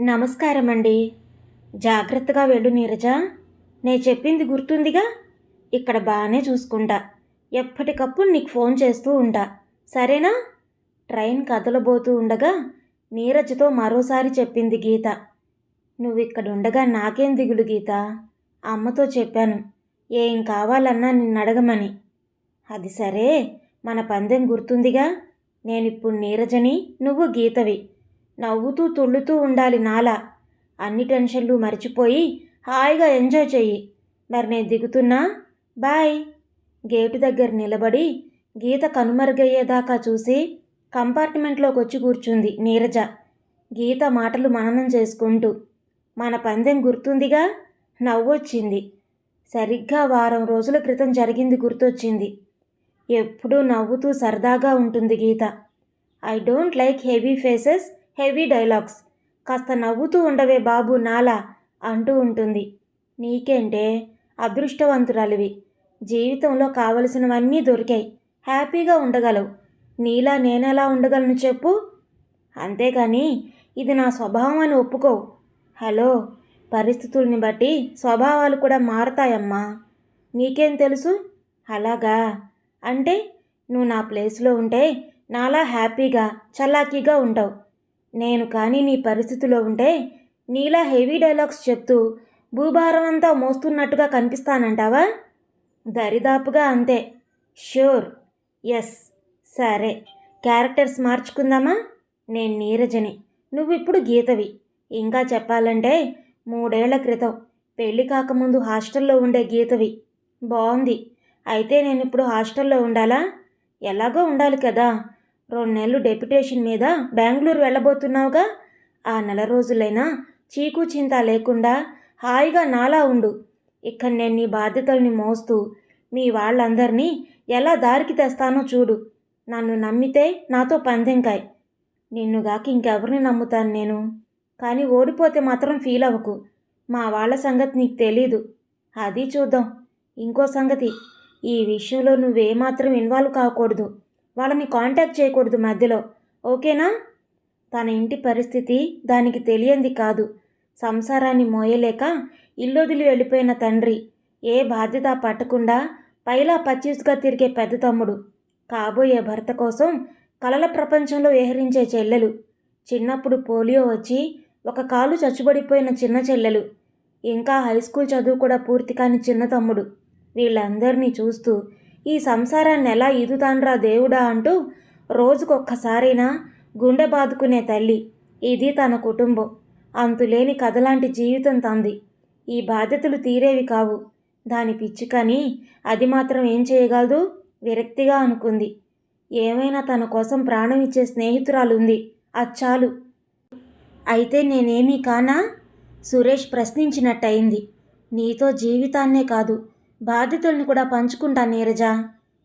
నమస్కారం అండి జాగ్రత్తగా వెళ్ళు నీరజ. నే చెప్పింది గుర్తుందిగా? ఇక్కడ బాగానే చూసుకుంటా. ఎప్పటికప్పుడు నీకు ఫోన్ చేస్తూ ఉంటా. సరేనా? ట్రైన్ కదలబోతూ ఉండగా నీరజతో మరోసారి చెప్పింది గీత. నువ్వు ఇక్కడ ఉండగా నాకేం దిగులు గీత? అమ్మతో చెప్పాను. ఏం కావాలన్నా నిన్ను అడగమని అది సరే. మన పందెం గుర్తుందిగా? నేనిప్పుడు నీరజని నువ్వు గీతవి. నవ్వుతూ తుళ్ళుతూ ఉండాలి నాలా. అన్ని టెన్షన్లు మర్చిపోయి హాయిగా ఎంజాయ్ చెయ్యి. మరి నేను దిగుతున్నా? బాయ్. గేటు దగ్గర నిలబడి గీత కనుమరుగయ్యేదాకా చూసి కంపార్ట్మెంట్లోకి వచ్చి కూర్చుంది నీరజ. గీత మాటలు మననం చేసుకుంటూ మన పందెం గుర్తుందిగా? నవ్వొచ్చింది. సరిగ్గా వారం రోజుల క్రితం జరిగింది గుర్తొచ్చింది. ఎప్పుడూ నవ్వుతూ సరదాగా ఉంటుంది Geeta. I don't like heavy faces. Heavy dialogues. కాస్త నవ్వుతూ ఉండవే బాబు నాలా అంటూ ఉంటుంది. నీకేంటే అదృష్టవంతురాలివి. జీవితంలో కావలసినవన్నీ దొరికాయి. హ్యాపీగా ఉండగలవు. నీలా నేనెలా ఉండగలను చెప్పు? అంతేకాని ఇది నా స్వభావం అని ఒప్పుకో హలో పరిస్థితుల్ని బట్టి స్వభావాలు కూడా మారతాయమ్మా. నీకేం తెలుసు? అలాగా? అంటే నువ్వు నా ప్లేస్లో ఉంటే నాలా హ్యాపీగా చలాకీగా ఉంటావు నేను కానీ నీ పరిస్థితిలో ఉంటే నీలా హెవీ డైలాగ్స్ చెప్తూ భూభారం అంతా మోస్తున్నట్టుగా కనిపిస్తానంటావా? దరిదాపుగా అంతే. Sure yes. సరే. క్యారెక్టర్స్ మార్చుకుందామా? నేను నీరజని. నువ్విప్పుడు గీతవి. ఇంకా చెప్పాలంటే మూడేళ్ళ క్రితం. పెళ్ళి కాకముందు హాస్టల్లో ఉండే గీతవి. బాగుంది అయితే నేను ఇప్పుడు హాస్టల్లో ఉండాలా? ఎలాగో ఉండాలి కదా. రెండు నెలలు డెప్యుటేషన్ మీద బెంగళూరు వెళ్ళబోతున్నావుగా? ఆ నెల రోజులైనా చీకు చింత లేకుండా హాయిగా నాలా ఉండు. ఇక్కడ నేను నీ బాధ్యతల్ని మోస్తూ మీ వాళ్ళందరినీ ఎలా దారికి తెస్తానో చూడు. నన్ను నమ్మితే నాతో పందెంకాయ్. నిన్నుగాక ఇంకెవరిని నమ్ముతాను నేను? కానీ ఓడిపోతే మాత్రం ఫీల్ అవ్వకు. మా వాళ్ళ సంగతి నీకు తెలీదు. అది చూద్దాం. ఇంకో సంగతి ఈ విషయంలో నువ్వేమాత్రం ఇన్వాల్వ్ కాకూడదు. వాళ్ళని కాంటాక్ట్ చేయకూడదు మధ్యలో. ఓకేనా? తన ఇంటి పరిస్థితి దానికి తెలియంది కాదు. సంసారాన్ని మోయలేక ఇల్లొదిలి వెళ్ళిపోయిన తండ్రి. ఏ బాధ్యత పట్టకుండా పైలా పచ్చీసుగా తిరిగే పెద్ద తమ్ముడు. కాబోయే భర్త కోసం కలల ప్రపంచంలో విహరించే చెల్లెలు. చిన్నప్పుడు పోలియో వచ్చి ఒక కాలు చచ్చుబడిపోయిన చిన్న చెల్లెలు. ఇంకా హై స్కూల్ చదువు కూడా పూర్తి కాని చిన్న తమ్ముడు. వీళ్ళందరినీ చూస్తూ ఈ సంసారాన్ని ఎలా ఈదుతాన్రా దేవుడా అంటూ రోజుకొక్కసారైనా గుండె బాదుకునే తల్లి. ఇది తన కుటుంబం. అంతులేని కథలాంటి జీవితం తంది. ఈ బాధ్యతలు తీరేవి కావు. దాని పిచ్చి కానీ అది మాత్రం ఏం చేయగలదు? విరక్తిగా అనుకుంది. ఏమైనా తన కోసం ప్రాణం ఇచ్చే స్నేహితురాలుంది. అచ్చాలు. అయితే నేనేమీ కానా? సురేష్ ప్రశ్నించినట్టయింది. నీతో జీవితాన్నే కాదు. బాధ్యతల్ని కూడా పంచుకుంటా నీరజ.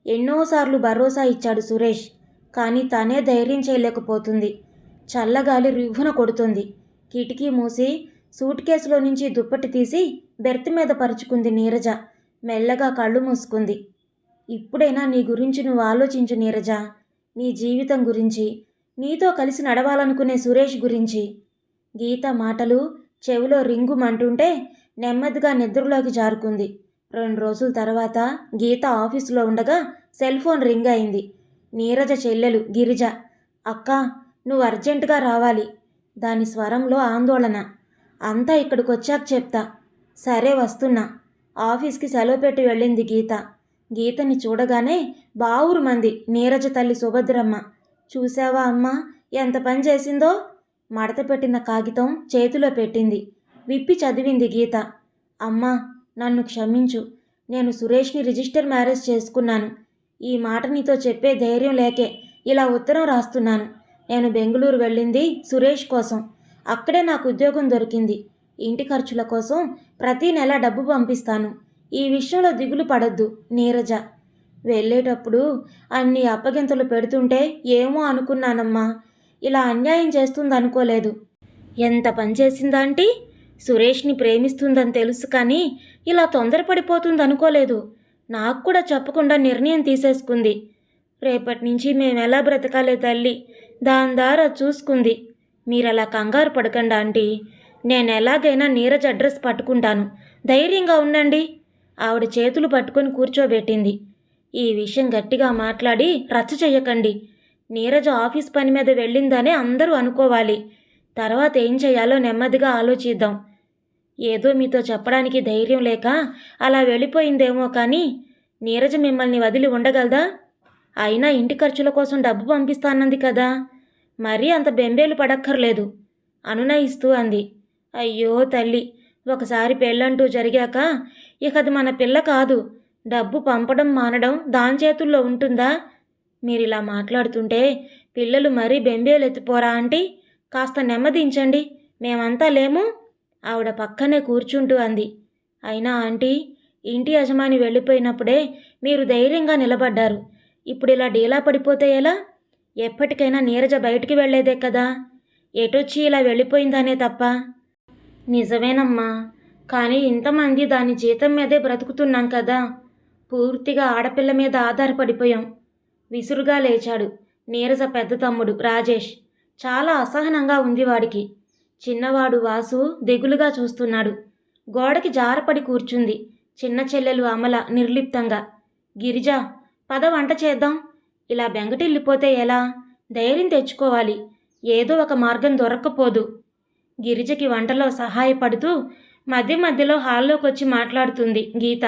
ఎన్నోసార్లు భరోసా ఇచ్చాడు సురేష్ కానీ తనే ధైర్యం చేయలేకపోతుంది. చల్లగాలి రివ్వున కొడుతుంది. కిటికీ మూసి సూట్ కేసులో నుంచి దుప్పటి తీసి బెర్త్ మీద పరుచుకుంది నీరజ. మెల్లగా కళ్ళు మూసుకుంది. ఇప్పుడైనా నీ గురించి నువ్వు ఆలోచించు నీరజ. నీ జీవితం గురించి నీతో కలిసి నడవాలనుకునే సురేష్ గురించి. గీత మాటలు చెవిలో రింగుమంటుంటే నెమ్మదిగా నిద్రలోకి జారుకుంది. రెండు రోజుల తర్వాత గీత ఆఫీసులో ఉండగా సెల్ ఫోన్ రింగ్ అయింది. నీరజ చెల్లెలు గిరిజ అక్క నువ్వు అర్జెంటుగా రావాలి. దాని స్వరంలో ఆందోళన. అంతా ఇక్కడికి వచ్చాక చెప్తా. సరే వస్తున్నా. ఆఫీస్కి సెలవు పెట్టి వెళ్ళింది గీత. గీతని చూడగానే బావురు మంది నీరజ తల్లి సుభద్రమ్మ. చూసావా అమ్మా ఎంత పని చేసిందో? మడత పెట్టిన కాగితం చేతిలో పెట్టింది. విప్పి చదివింది గీత. అమ్మా నన్ను క్షమించు. నేను సురేష్ని రిజిస్టర్ మ్యారేజ్ చేసుకున్నాను. ఈ మాట నీతో చెప్పే ధైర్యం లేకే ఇలా ఉత్తరం రాస్తున్నాను. నేను బెంగళూరు వెళ్ళింది సురేష్ కోసం. అక్కడే నాకు ఉద్యోగం దొరికింది. ఇంటి ఖర్చుల కోసం ప్రతీ నెల డబ్బు పంపిస్తాను. ఈ విషయంలో దిగులు పడొద్దు నీరజ. వెళ్ళేటప్పుడు అన్ని అప్పగింతలు పెడుతుంటే ఏమో అనుకున్నానమ్మా. ఇలా అన్యాయం చేస్తుందనుకోలేదు. ఎంత పనిచేసిందంటీ సురేష్ని ప్రేమిస్తుందని తెలుసు కానీ ఇలా తొందరపడిపోతుంది అనుకోలేదు. నాకు కూడా చెప్పకుండా నిర్ణయం తీసేసుకుంది. రేపటి నుంచి మేము ఎలా బ్రతకాలే తల్లి? దాని దారా చూసుకుంది. మీరు అలా కంగారు పడకండి ఆంటీ. నేను ఎలాగైనా నీరజ్ అడ్రస్ పట్టుకుంటాను. ధైర్యంగా ఉండండి. ఆవిడ చేతులు పట్టుకొని కూర్చోబెట్టింది. ఈ విషయం గట్టిగా మాట్లాడి రచ్చ చెయ్యకండి. నీరజ ఆఫీస్ పని మీద వెళ్ళిందనే అందరూ అనుకోవాలి. తర్వాత ఏం చేయాలో నెమ్మదిగా ఆలోచిద్దాం. ఏదో మీతో చెప్పడానికి ధైర్యం లేక అలా వెళ్ళిపోయిందేమో కానీ నీరజ మిమ్మల్ని వదిలి ఉండగలదా? అయినా ఇంటి ఖర్చుల కోసం డబ్బు పంపిస్తానంది కదా. మరీ అంత బెంబేలు పడక్కర్లేదు అనునయిస్తూ అంది. అయ్యో తల్లి ఒకసారి పెళ్ళంటూ జరిగాక ఇక అది మన పిల్ల కాదు. డబ్బు పంపడం మానడం దాని చేతుల్లో ఉంటుందా? మీరు ఇలా మాట్లాడుతుంటే పిల్లలు మరీ బెంబేలు ఎత్తిపోరా ఆంటీ? కాస్త నెమ్మదించండి మేమంతా లేము. ఆవిడ పక్కనే కూర్చుంటూ అంది. అయినా ఆంటీ ఇంటి యజమాని వెళ్ళిపోయినప్పుడే మీరు ధైర్యంగా నిలబడ్డారు. ఇప్పుడు ఇలా డీలా పడిపోతే ఎలా? ఎప్పటికైనా నీరజ బయటికి వెళ్ళేదే కదా. ఎటొచ్చి ఇలా వెళ్ళిపోయిందనే తప్ప? నిజమేనమ్మా కానీ ఇంతమంది దాని జీతం మీదే బ్రతుకుతున్నాం కదా. పూర్తిగా ఆడపిల్ల మీద ఆధారపడిపోయాం. విసురుగా లేచాడు నీరజ పెద్ద తమ్ముడు రాజేష్. చాలా అసహనంగా ఉంది వాడికి. చిన్నవాడు వాసు దిగులుగా చూస్తున్నాడు. గోడకి జారపడి కూర్చుంది. చిన్న చెల్లెలు అమల నిర్లిప్తంగా. గిరిజ పద వంట చేద్దాం. ఇలా బెంగటిల్లిపోతే ఎలా? ధైర్యం తెచ్చుకోవాలి. ఏదో ఒక మార్గం దొరక్కపోదు. గిరిజకి వంటలో సహాయపడుతూ మధ్య మధ్యలో హాల్లోకి వచ్చి మాట్లాడుతుంది గీత.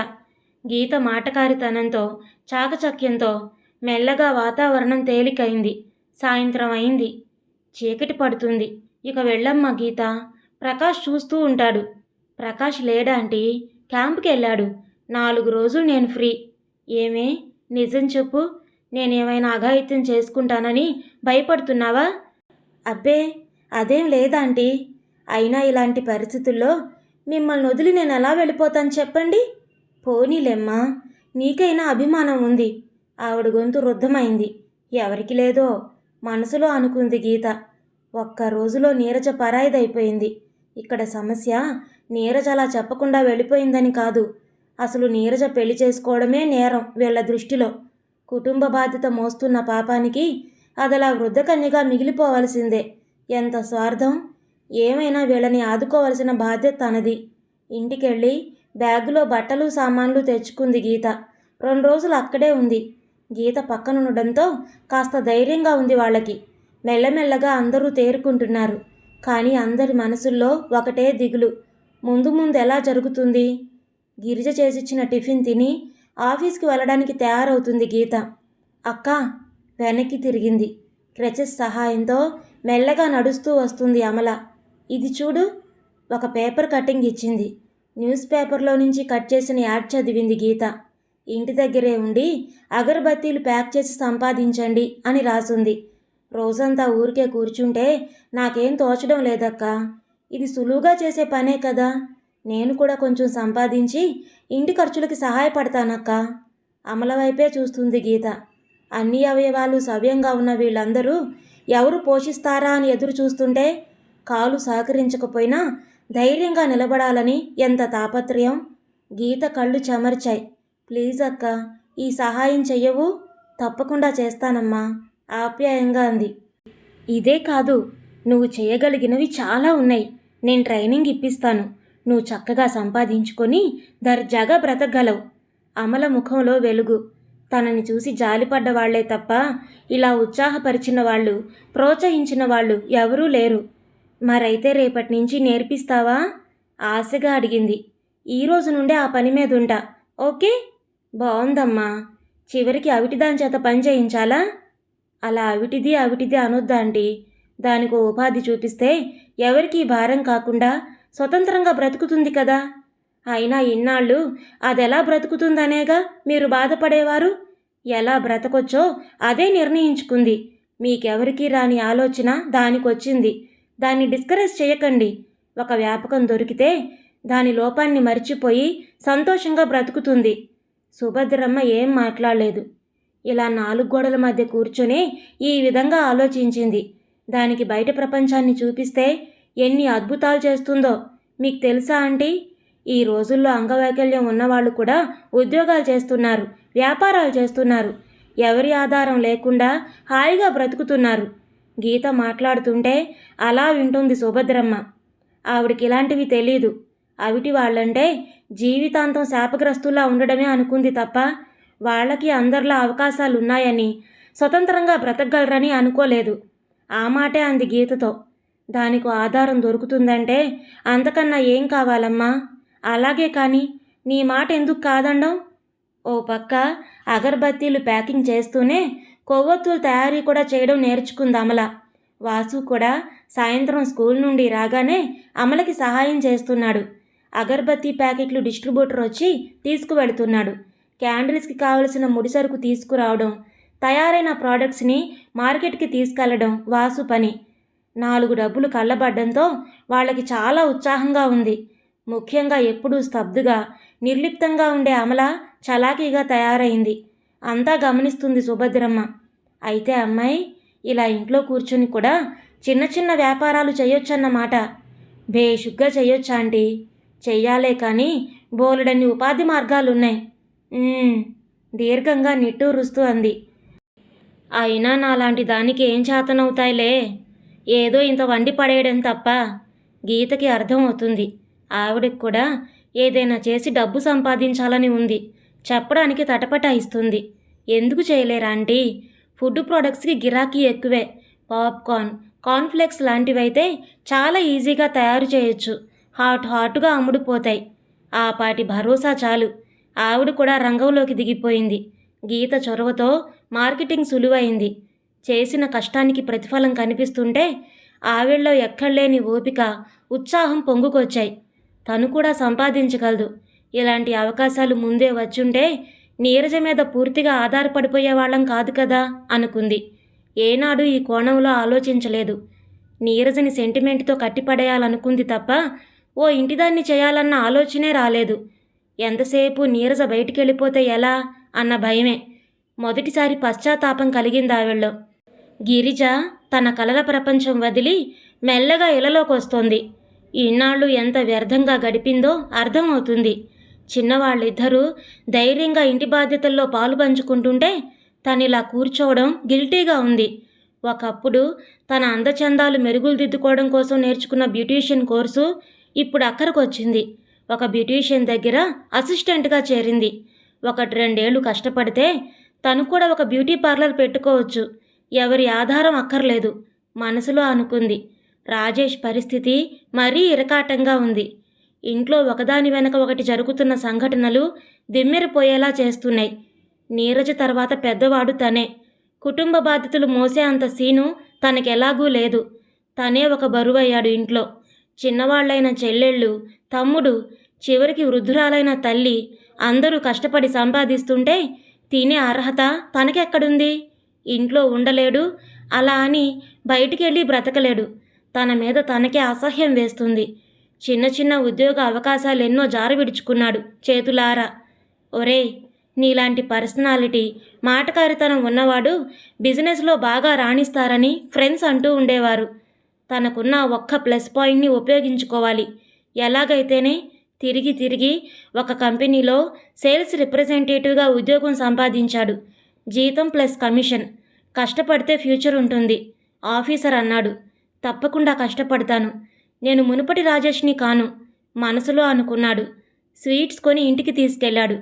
గీత మాటకారితనంతో చాకచక్యంతో మెల్లగా వాతావరణం తేలికైంది. సాయంత్రం అయింది. చీకటి పడుతుంది. ఇక వెళ్ళమ్మా గీత. ప్రకాష్ చూస్తూ ఉంటాడు. ప్రకాష్ లేడాంటి క్యాంప్కి వెళ్ళాడు. నాలుగు రోజులు నేను ఫ్రీ. ఏమే? నిజం చెప్పు. నేనేమైనా అఘాయిత్యం చేసుకుంటానని భయపడుతున్నావా? అబ్బే అదేం లేదాంటీ అయినా ఇలాంటి పరిస్థితుల్లో మిమ్మల్ని వదిలి నేను ఎలా వెళ్ళిపోతాను చెప్పండి? పోనీలేమ్మా నీకైనా అభిమానం ఉంది. ఆవిడ గొంతు రుద్ధమైంది. ఎవరికి లేదో మనసులో అనుకుంది గీత. ఒక్క రోజులో నీరజ పరాయిదైపోయింది. ఇక్కడ సమస్య నీరజ అలా చెప్పకుండా వెళ్ళిపోయిందని కాదు. అసలు నీరజ పెళ్ళి చేసుకోవడమే నేరం వీళ్ళ దృష్టిలో. కుటుంబ బాధ్యత మోస్తున్న పాపానికి అదలా వృద్ధకన్యగా మిగిలిపోవలసిందే. ఎంత స్వార్థం? ఏమైనా వీళ్ళని ఆదుకోవలసిన బాధ్యత తనది. ఇంటికెళ్ళి బ్యాగులో బట్టలు సామాన్లు తెచ్చుకుంది గీత. రెండు రోజులు అక్కడే ఉంది. గీత పక్కనుండడంతో కాస్త ధైర్యంగా ఉంది వాళ్ళకి. మెల్లమెల్లగా అందరూ తేరుకుంటున్నారు. కానీ అందరి మనసుల్లో ఒకటే దిగులు. ముందు ముందు ఎలా జరుగుతుంది? గిరిజ చేసిచ్చిన టిఫిన్ తిని ఆఫీస్కి వెళ్ళడానికి తయారవుతుంది గీత. అక్క వెనక్కి తిరిగింది. క్రెచెస్ సహాయంతో మెల్లగా నడుస్తూ వస్తుంది అమల. ఇది చూడు ఒక పేపర్ కటింగ్ ఇచ్చింది. న్యూస్ పేపర్లో నుంచి కట్ చేసిన యాడ్ చదివింది గీత. ఇంటి దగ్గరే ఉండి అగరబత్తీలు ప్యాక్ చేసి సంపాదించండి అని రాసుంది. రోజంతా ఊరికే కూర్చుంటే నాకేం తోచడం లేదక్కా. ఇది సులువుగా చేసే పనే కదా. నేను కూడా కొంచెం సంపాదించి ఇంటి ఖర్చులకి సహాయపడతానక్క. అమల వైపే చూస్తుంది గీత. అన్ని అవయవాలు సవ్యంగా ఉన్న వీళ్ళందరూ ఎవరు పోషిస్తారా అని ఎదురు చూస్తుంటే కాలు సహకరించకపోయినా ధైర్యంగా నిలబడాలని ఎంత తాపత్రయం. గీత కళ్ళు చెమర్చాయి. ప్లీజ్ అక్క ఈ సహాయం చెయ్యవు. తప్పకుండా చేస్తానమ్మా. ఆప్యాయంగా అంది. ఇదే కాదు నువ్వు చేయగలిగినవి చాలా ఉన్నాయి. నేను ట్రైనింగ్ ఇప్పిస్తాను. నువ్వు చక్కగా సంపాదించుకొని దర్జాగా బ్రతకగలవు. అమల ముఖంలో వెలుగు. తనని చూసి జాలిపడ్డ వాళ్ళే తప్ప ఇలా ఉత్సాహపరిచిన వాళ్ళు ప్రోత్సహించిన వాళ్ళు ఎవరూ లేరు. మరైతే రేపటి నుంచి నేర్పిస్తావా? ఆశగా అడిగింది. ఈ రోజు నుండే ఆ పని మీద ఉంటా ఓకే? బాగుందమ్మా చివరికి అవిటిదాని చేత పని చేయించాలా? అలా అవిటిది అవిటిది అనొద్దాండి. ఆంటీ దానికి ఉపాధి చూపిస్తే ఎవరికీ భారం కాకుండా స్వతంత్రంగా బ్రతుకుతుంది కదా. అయినా ఇన్నాళ్ళు అదెలా బ్రతుకుతుందనేగా మీరు బాధపడేవారు? ఎలా బ్రతకొచ్చో అదే నిర్ణయించుకుంది. మీకెవరికీ రాని ఆలోచన దానికొచ్చింది. దాన్ని డిస్కరేజ్ చేయకండి. ఒక వ్యాపకం దొరికితే దాని లోపాన్ని మర్చిపోయి సంతోషంగా బ్రతుకుతుంది. సుభద్రమ్మ ఏం మాట్లాడలేదు. ఇలా నాలుగు గోడల మధ్య కూర్చొని ఈ విధంగా ఆలోచించింది. దానికి బయట ప్రపంచాన్ని చూపిస్తే ఎన్ని అద్భుతాలు చేస్తుందో. మీకు తెలుసా ఆంటీ? ఈ రోజుల్లో అంగవైకల్యం ఉన్నవాళ్ళు కూడా ఉద్యోగాలు చేస్తున్నారు వ్యాపారాలు చేస్తున్నారు. ఎవరి ఆధారం లేకుండా హాయిగా బ్రతుకుతున్నారు. గీత మాట్లాడుతుంటే అలా వింటుంది సుభద్రమ్మ. ఆవిడకి ఇలాంటివి తెలీదు. అవిటి వాళ్ళంటే జీవితాంతం శాపగ్రస్తులా ఉండడమే అనుకుంది తప్ప వాళ్ళకి అందరిలో అవకాశాలు ఉన్నాయని స్వతంత్రంగా బ్రతకగలరని అనుకోలేదు. ఆ మాటే అంది గీతతో. దానికి ఆధారం దొరుకుతుందంటే అంతకన్నా ఏం కావాలమ్మా? అలాగే కానీ నీ మాట ఎందుకు కాదండం? ఓ పక్క అగర్బత్తీలు ప్యాకింగ్ చేస్తూనే కొవ్వొత్తులు తయారీ కూడా చేయడం నేర్చుకుంది అమల. వాసు కూడా సాయంత్రం స్కూల్ నుండి రాగానే అమలకి సహాయం చేస్తున్నాడు. అగర్బత్తి ప్యాకెట్లు డిస్ట్రిబ్యూటర్ వచ్చి తీసుకువెడుతున్నాడు క్యాండిల్స్కి కావలసిన ముడిసరుకు తీసుకురావడం తయారైన ప్రోడక్ట్స్ని మార్కెట్కి తీసుకెళ్ళడం వాసు పని. నాలుగు డబ్బులు కళ్ళబడ్డంతో వాళ్ళకి చాలా ఉత్సాహంగా ఉంది. ముఖ్యంగా ఎప్పుడూ స్తబ్దుగా నిర్లిప్తంగా ఉండే అమల చలాకీగా తయారైంది. అంతా గమనిస్తుంది సుభద్రమ్మ. అయితే అమ్మాయి ఇలా ఇంట్లో కూర్చుని కూడా చిన్న చిన్న వ్యాపారాలు చేయొచ్చన్నమాట. బేషుగ్గా చేయొచ్చాంటి ఆంటీ? చెయ్యాలే కానీ బోలెడన్ని ఉపాధి మార్గాలున్నాయి. దీర్ఘంగా నిట్టూరుస్తూ అంది. అయినా నాలాంటి దానికి ఏం చేతనవుతాయిలే? ఏదో ఇంత వండి పడేయడం తప్ప గీతకి అర్థం అవుతుంది. ఆవిడకి కూడా ఏదైనా చేసి డబ్బు సంపాదించాలని ఉంది. చెప్పడానికి తటపటాయిస్తుంది ఎందుకు చేయలేరా ఆంటీ? ఫుడ్ ప్రోడక్ట్స్కి గిరాకీ ఎక్కువే. పాప్కార్న్ కార్న్ఫ్లెక్స్ లాంటివైతే చాలా ఈజీగా తయారు చేయొచ్చు. హాట్ హాట్గా అమ్ముడుపోతాయి. ఆ పాటి భరోసా చాలు. ఆవిడ కూడా రంగంలోకి దిగిపోయింది. గీత చొరవతో మార్కెటింగ్ సులువైంది. చేసిన కష్టానికి ప్రతిఫలం కనిపిస్తుంటే ఆవిడలో ఎక్కడలేని ఓపిక ఉత్సాహం పొంగుకొచ్చాయి. తను కూడా సంపాదించగలదు. ఇలాంటి అవకాశాలు ముందే వచ్చుంటే నీరజ మీద పూర్తిగా ఆధారపడిపోయే వాళ్ళం కాదు కదా? అనుకుంది. ఏనాడు ఈ కోణంలో ఆలోచించలేదు. నీరజని సెంటిమెంట్తో కట్టిపడేయాలనుకుంది తప్ప ఓ ఇంటిదాన్ని చేయాలన్న ఆలోచనే రాలేదు. ఎంతసేపు నీరజ బయటికి వెళ్ళిపోతే ఎలా? అన్న భయమే. మొదటిసారి పశ్చాత్తాపం కలిగింది ఆవిడలో గిరిజ తన కలల ప్రపంచం వదిలి మెల్లగా ఇలలోకి వస్తోంది ఇన్నాళ్ళు ఎంత వ్యర్థంగా గడిపిందో అర్థమవుతుంది. చిన్నవాళ్ళిద్దరూ ధైర్యంగా ఇంటి బాధ్యతల్లో పాలు పంచుకుంటుంటే తనిలా కూర్చోవడం గిల్టీగా ఉంది. ఒకప్పుడు తన అందచందాలు మెరుగులు దిద్దుకోవడం కోసం నేర్చుకున్న బ్యూటీషియన్ కోర్సు ఇప్పుడు అక్కడికొచ్చింది వచ్చింది ఒక బ్యూటీషియన్ దగ్గర అసిస్టెంట్గా చేరింది. ఒకటి రెండేళ్ళు కష్టపడితే తను కూడా ఒక బ్యూటీ పార్లర్ పెట్టుకోవచ్చు. ఎవరి ఆధారం అక్కర్లేదు మనసులో అనుకుంది. రాజేష్ పరిస్థితి మరీ ఇరకాటంగా ఉంది. ఇంట్లో ఒకదాని వెనక ఒకటి జరుగుతున్న సంఘటనలు దిమ్మెరిపోయేలా చేస్తున్నాయి. నీరజ తర్వాత పెద్దవాడు తనే. కుటుంబ బాధ్యతలు మోసే అంత సీను తనకెలాగూ లేదు. తనే ఒక బరువయ్యాడు ఇంట్లో. చిన్నవాళ్ళైన చెల్లెళ్ళు తమ్ముడు చివరికి వృద్ధురాలైన తల్లి అందరూ కష్టపడి సంపాదిస్తుంటే తినే అర్హత తనకెక్కడుంది? ఇంట్లో ఉండలేడు అలా అని బయటికెళ్ళి బ్రతకలేడు. తన మీద తనకే అసహ్యం వేస్తుంది. చిన్న చిన్న ఉద్యోగ అవకాశాలు ఎన్నో జారవిడుచుకున్నాడు చేతులారా. ఒరేయ్ నీలాంటి పర్సనాలిటీ మాటకారితనం ఉన్నవాడు బిజినెస్లో బాగా రాణిస్తారని ఫ్రెండ్స్ అంటూ ఉండేవారు. తనకున్న ఒక్క ప్లస్ పాయింట్ని ఉపయోగించుకోవాలి. ఎలాగైతేనే తిరిగి తిరిగి ఒక కంపెనీలో సేల్స్ రిప్రజెంటేటివ్గా ఉద్యోగం సంపాదించాడు. జీతం ప్లస్ కమిషన్. కష్టపడితే ఫ్యూచర్ ఉంటుంది. ఆఫీసర్ అన్నాడు. తప్పకుండా కష్టపడతాను. నేను మునుపటి రాజేష్ని కాను. మనసులో అనుకున్నాడు. స్వీట్స్ కొని ఇంటికి తీసుకెళ్ళాడు.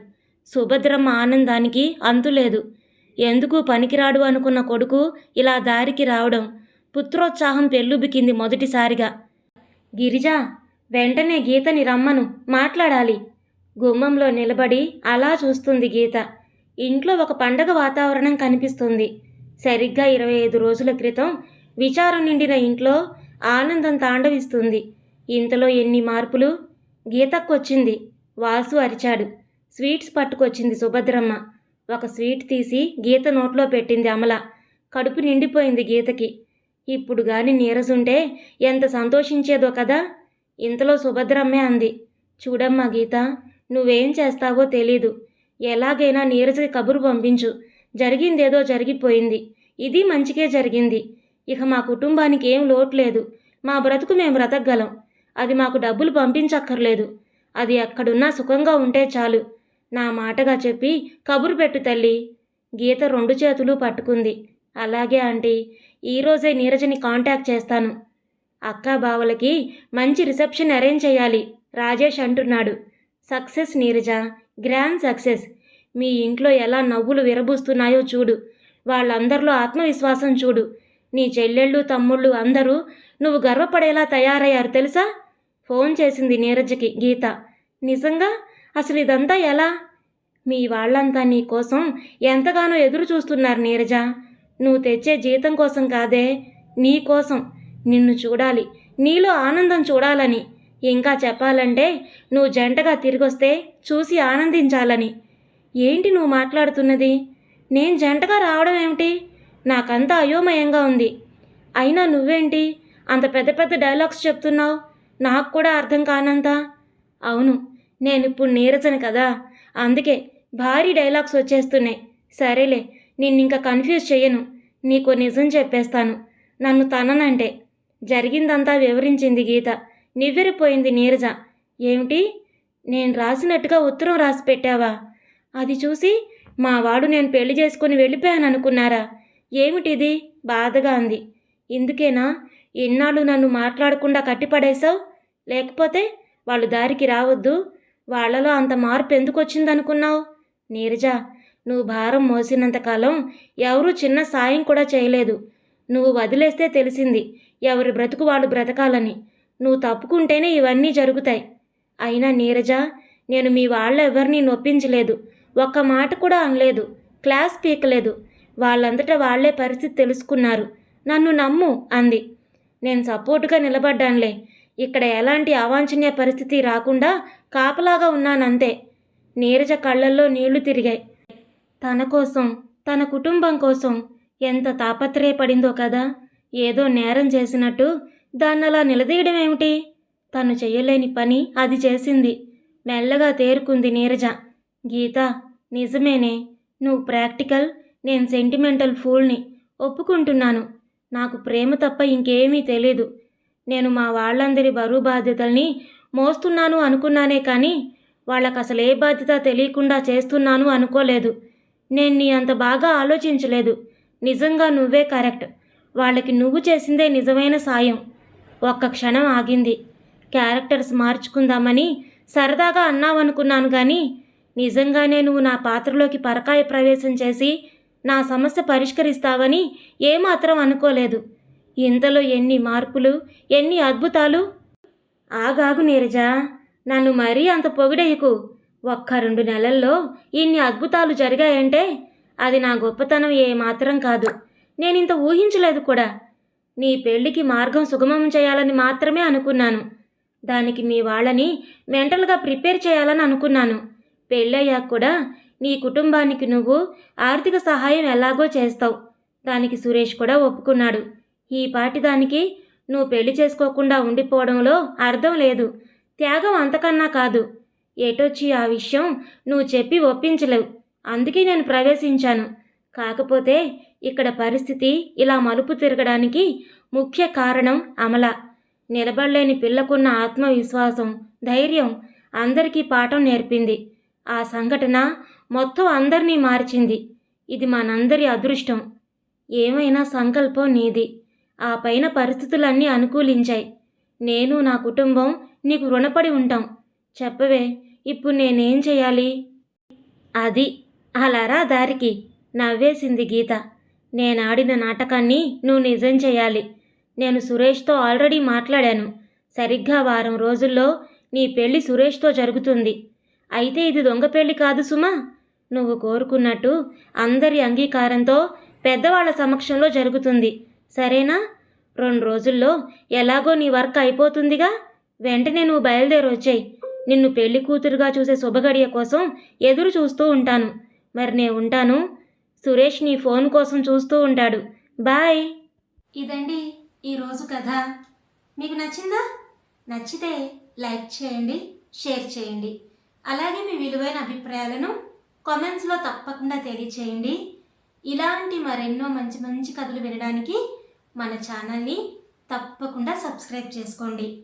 సుభద్రమ్మ ఆనందానికి అంతులేదు. ఎందుకు పనికిరాడు అనుకున్న కొడుకు ఇలా దారికి రావడం? పుత్రోత్సాహం పెళ్ళుబికింది మొదటిసారిగా. గిరిజ వెంటనే గీతని రమ్మను మాట్లాడాలి. గుమ్మంలో నిలబడి అలా చూస్తుంది గీత. ఇంట్లో ఒక పండగ వాతావరణం కనిపిస్తుంది. సరిగ్గా ఇరవై ఐదు రోజుల క్రితం విచారం నిండిన ఇంట్లో ఆనందం తాండవిస్తుంది. ఇంతలో ఎన్ని మార్పులు? గీతక్కొచ్చింది వాసు అరిచాడు. స్వీట్స్ పట్టుకొచ్చింది సుభద్రమ్మ. ఒక స్వీట్ తీసి గీత నోట్లో పెట్టింది అమల. కడుపు నిండిపోయింది గీతకి. ఇప్పుడు గాని నీరసుంటే ఎంత సంతోషించేదో కదా? ఇంతలో సుభద్రమ్మే అంది. చూడమ్మా గీత నువ్వేం చేస్తావో తెలీదు. ఎలాగైనా నీరజకి కబురు పంపించు. జరిగిందేదో జరిగిపోయింది. ఇది మంచికే జరిగింది. ఇక మా కుటుంబానికి ఏం లోటు లేదు మా బ్రతుకు మేము బ్రతకగలం. అది మాకు డబ్బులు పంపించక్కర్లేదు. అది ఎక్కడున్నా సుఖంగా ఉంటే చాలు. నా మాటగా చెప్పి కబురు పెట్టు తల్లి. గీత రెండు చేతులు పట్టుకుంది. అలాగే ఆంటీ. ఈరోజే నీరజని కాంటాక్ట్ చేస్తాను. అక్కా బావలకి మంచి రిసెప్షన్ అరేంజ్ చేయాలి రాజేష్ అంటున్నాడు. Success Neeraja grand success. మీ ఇంట్లో ఎలా నవ్వులు విరబూస్తున్నాయో చూడు. వాళ్ళందరిలో ఆత్మవిశ్వాసం చూడు. నీ చెల్లెళ్ళు తమ్ముళ్ళు అందరూ నువ్వు గర్వపడేలా తయారయ్యారు తెలుసా? ఫోన్ చేసింది నీరజకి గీత. నిజంగా? అసలు ఇదంతా ఎలా? మీ వాళ్ళంతా నీ కోసం ఎంతగానో ఎదురు చూస్తున్నారు నీరజ. నువ్వు తెచ్చే జీతం కోసం కాదే నీ కోసం. నిన్ను చూడాలి నీలో ఆనందం చూడాలని. ఇంకా చెప్పాలంటే నువ్వు జంటగా తిరిగొస్తే చూసి ఆనందించాలని. ఏంటి నువ్వు మాట్లాడుతున్నది? నేను జంటగా రావడం ఏమిటి? నాకంతా అయోమయంగా ఉంది. అయినా నువ్వేంటి? అంత పెద్ద పెద్ద డైలాగ్స్ చెప్తున్నావు. నాకు కూడా అర్థం కానంత. అవును నేను ఇప్పుడు నీరసను కదా. అందుకే భారీ డైలాగ్స్ వచ్చేస్తున్నాయి. సరేలే నిన్నింక కన్ఫ్యూజ్ చెయ్యను. నీకు నిజం చెప్పేస్తాను. నన్ను తననంటే. జరిగిందంతా వివరించింది గీత. నివ్వెరిపోయింది నీరజ. ఏమిటి? నేను రాసినట్టుగా ఉత్తరం రాసి పెట్టావా? అది చూసి మా వాడు నేను పెళ్ళి చేసుకుని వెళ్ళిపోయాననుకున్నారా? ఏమిటిది? బాధగా అంది. ఇందుకేనా? ఇన్నాళ్ళు నన్ను మాట్లాడకుండా కట్టిపడేశావు? లేకపోతే వాళ్ళు దారికి రావద్దు? వాళ్ళలో అంత మార్పు ఎందుకు వచ్చిందనుకున్నావు నీరజ నువ్వు భారం మోసినంతకాలం ఎవరూ చిన్న సాయం కూడా చేయలేదు. నువ్వు వదిలేస్తే తెలిసింది ఎవరి బ్రతుకు వాళ్ళు బ్రతకాలని. నువ్వు తప్పుకుంటేనే ఇవన్నీ జరుగుతాయి. అయినా నీరజ నేను మీ వాళ్ళ ఎవరిని నొప్పించలేదు. ఒక్క మాట కూడా అనలేదు. క్లాస్ పీకలేదు. వాళ్ళంతటా వాళ్ళే పరిస్థితి తెలుసుకున్నారు. నన్ను నమ్ము అంది. నేను సపోర్టుగా నిలబడ్డానులే. ఇక్కడ ఎలాంటి అవాంఛనీయ పరిస్థితి రాకుండా కాపలాగా ఉన్నానంతే. నీరజ కళ్ళల్లో నీళ్ళు తిరిగాయి. తన కోసం తన కుటుంబం కోసం ఎంత తాపత్రయపడిందో కదా. ఏదో నేరం చేసినట్టు దాన్నలా నిలదీయడం ఏమిటి తను చేయలేని పని అది చేసింది. మెల్లగా తేరుకుంది నీరజ. గీత నిజమేనే. నువ్వు ప్రాక్టికల్ నేను సెంటిమెంటల్ ఫూల్ని ఒప్పుకుంటున్నాను. నాకు ప్రేమ తప్ప ఇంకేమీ తెలీదు. నేను మా వాళ్ళందరి బరువు బాధ్యతల్ని మోస్తున్నాను అనుకున్నానే కానీ వాళ్ళకు అసలు ఏ బాధ్యత తెలియకుండా చేస్తున్నాను అనుకోలేదు. నేను నీ అంత బాగా ఆలోచించలేదు. నిజంగా నువ్వే కరెక్ట్. వాళ్ళకి నువ్వు చేసిందే నిజమైన సాయం. ఒక్క క్షణం ఆగింది. క్యారెక్టర్స్ మార్చుకుందామని సరదాగా అన్నావనుకున్నాను కానీ నిజంగానే నువ్వు నా పాత్రలోకి పరకాయ ప్రవేశం చేసి నా సమస్య పరిష్కరిస్తావని ఏమాత్రం అనుకోలేదు. ఇంతలో ఎన్ని మార్పులు ఎన్ని అద్భుతాలు? ఆగాగు నీరజ. నన్ను మరీ అంత పొగిడేయకు. ఒక్క రెండు నెలల్లో ఇన్ని అద్భుతాలు జరిగాయంటే అది నా గొప్పతనం ఏమాత్రం కాదు. నేనింత ఊహించలేదు కూడా. నీ పెళ్ళికి మార్గం సుగమం చేయాలని మాత్రమే అనుకున్నాను. దానికి మీ వాళ్ళని మెంటల్గా ప్రిపేర్ చేయాలని అనుకున్నాను. పెళ్ళయ్యాక కూడా నీ కుటుంబానికి నువ్వు ఆర్థిక సహాయం ఎలాగో చేస్తావు. దానికి సురేష్ కూడా ఒప్పుకున్నాడు. ఈ పాటి దానికి నువ్వు పెళ్ళి చేసుకోకుండా ఉండిపోవడంలో అర్థం లేదు. త్యాగం అంతకన్నా కాదు. ఏటొచ్చి ఆ విషయం నువ్వు చెప్పి ఒప్పించలేవు. అందుకే నేను ప్రవేశించాను. కాకపోతే ఇక్కడ పరిస్థితి ఇలా మలుపు తిరగడానికి ముఖ్య కారణం అమల. నిలబడలేని పిల్లకున్న ఆత్మవిశ్వాసం ధైర్యం అందరికీ పాఠం నేర్పింది. ఆ సంఘటన మొత్తం అందరినీ మార్చింది. ఇది మనందరి అదృష్టం. ఏమైనా సంకల్పం నీది. ఆ పైన పరిస్థితులన్నీ అనుకూలించాయి. నేను నా కుటుంబం నీకు రుణపడి ఉంటాం. చెప్పవే ఇప్పుడు నేనేం చేయాలి అది అలారా దారికి నవ్వేసింది గీత. నేను ఆడిన నాటకాన్ని నువ్వు నిజం చేయాలి నేను సురేష్తో ఆల్రెడీ మాట్లాడాను. సరిగ్గా వారం రోజుల్లో నీ పెళ్ళి సురేష్తో జరుగుతుంది. అయితే ఇది దొంగ పెళ్ళి కాదు సుమా. నువ్వు కోరుకున్నట్టు అందరి అంగీకారంతో పెద్దవాళ్ళ సమక్షంలో జరుగుతుంది. సరేనా? రెండు రోజుల్లో ఎలాగో నీ వర్క్ అయిపోతుందిగా. వెంటనే నువ్వు బయలుదేరొచ్చాయి. నిన్ను పెళ్ళి కూతురుగా చూసే శుభగడియ కోసం ఎదురు చూస్తూ ఉంటాను. మరి నేను ఉంటాను. సురేష్ నీ ఫోన్ కోసం చూస్తూ ఉంటాడు. బాయ్. ఇదండి ఈరోజు కథ. మీకు నచ్చిందా? నచ్చితే లైక్ చేయండి షేర్ చేయండి. అలాగే మీ విలువైన అభిప్రాయాలను కామెంట్స్లో తప్పకుండా తెలియచేయండి. ఇలాంటి మరెన్నో మంచి మంచి కథలు వినడానికి మన ఛానల్ని తప్పకుండా సబ్స్క్రైబ్ చేసుకోండి.